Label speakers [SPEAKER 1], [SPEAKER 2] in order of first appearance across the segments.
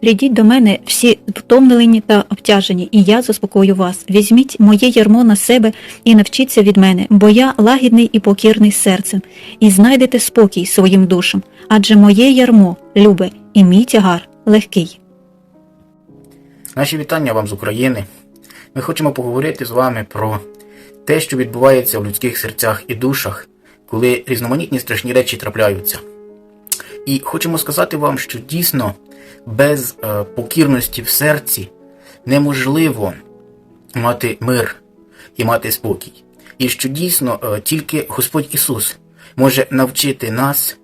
[SPEAKER 1] Прийдіть до мене всі втомлені та обтяжені, і я заспокою вас. Візьміть моє ярмо на себе і навчіться від мене, бо я лагідний і покірний серцем, і знайдете спокій своїм душам, адже моє ярмо любе, і мій тягар легкий.
[SPEAKER 2] Наші вітання вам з України. Ми хочемо поговорити з вами про те, що відбувається в людських серцях і душах, коли різноманітні страшні речі трапляються. І хочемо сказати вам, що дійсно без е, покірності в серці неможливо мати мир і мати спокій. І що дійсно е, тільки Господь Ісус може навчити нас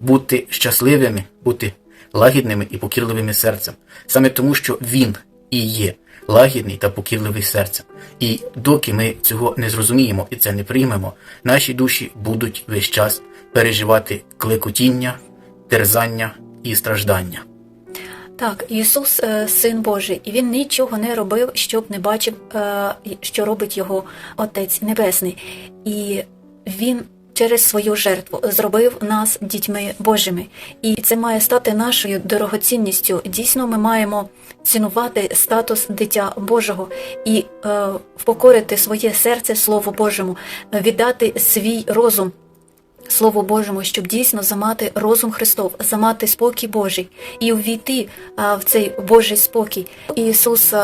[SPEAKER 2] бути щасливими, бути лагідними і покірливими серцем, саме тому, що Він і є лагідний та покірливий серцем. І доки ми цього не зрозуміємо і це не приймемо, наші душі будуть весь час переживати клекотіння, терзання і страждання.
[SPEAKER 3] Так, Ісус е, Син Божий, і Він нічого не робив, щоб не бачив, е, що робить його Отець Небесний. І Він через свою жертву зробив нас дітьми Божими. І це має стати нашою дорогоцінністю. Дійсно, ми маємо цінувати статус дитя Божого і е, впокорити своє серце Слову Божому, віддати свій розум. Слову Божому, щоб дійсно замати розум Христов, замати спокій Божий і увійти в цей Божий спокій. Ісус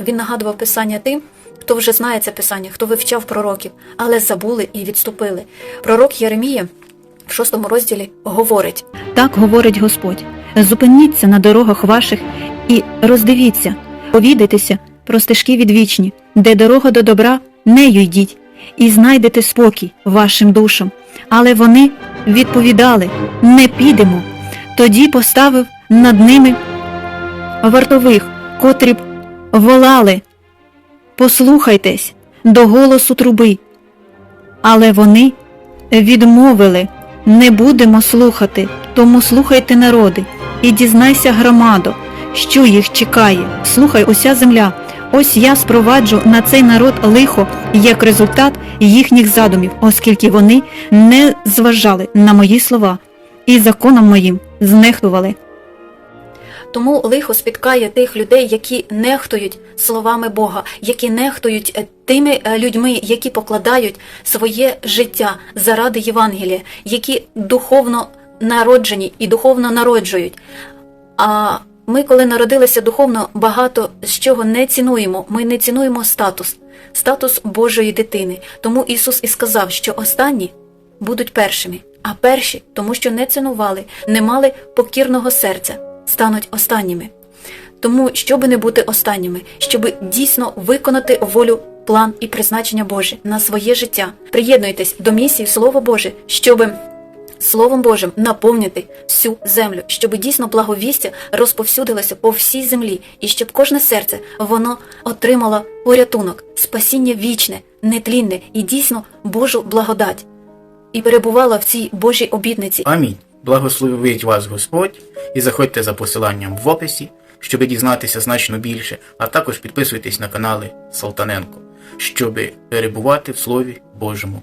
[SPEAKER 3] він нагадував Писання тим, хто вже знає це Писання, хто вивчав пророків, але забули і відступили. Пророк Єремія в шостому розділі говорить:
[SPEAKER 1] Так говорить Господь: зупиніться на дорогах ваших і роздивіться, повідайтеся про стежки відвічні, де дорога до добра, нею йдіть, і знайдете спокій вашим душам. Але вони відповідали: не підемо. Тоді поставив над ними вартових, котрі б волали. Послухайтесь до голосу труби. Але вони відмовили не будемо слухати, тому слухайте народи, і дізнайся громадо, що їх чекає. Слухай уся земля. Ось я спроваджу на цей народ лихо як результат їхніх задумів, оскільки вони не зважали на мої слова і законом моїм знехтували.
[SPEAKER 3] Тому лихо спіткає тих людей, які нехтують словами Бога, які нехтують е, тими е, людьми, які покладають своє життя заради Євангелія, які духовно народжені і духовно народжують. А ми, коли народилися духовно, багато з чого не цінуємо. Ми не цінуємо статус, статус Божої дитини. Тому Ісус і сказав, що останні будуть першими, а перші, тому що не цінували, не мали покірного серця, стануть останніми. Тому, щоб не бути останніми, щоб дійсно виконати волю, план і призначення Боже на своє життя, приєднуйтесь до місії Слово Боже, щоб Словом Божим наповнити всю землю, щоб дійсно благовістя розповсюдилося по всій землі, і щоб кожне серце воно отримало порятунок, спасіння вічне, нетлінне і дійсно Божу благодать, і перебувало в цій Божій обітниці.
[SPEAKER 2] Амінь. Благословить вас Господь і заходьте за посиланням в описі, щоб дізнатися значно більше, а також підписуйтесь на канали Салтаненко, щоб перебувати в Слові Божому.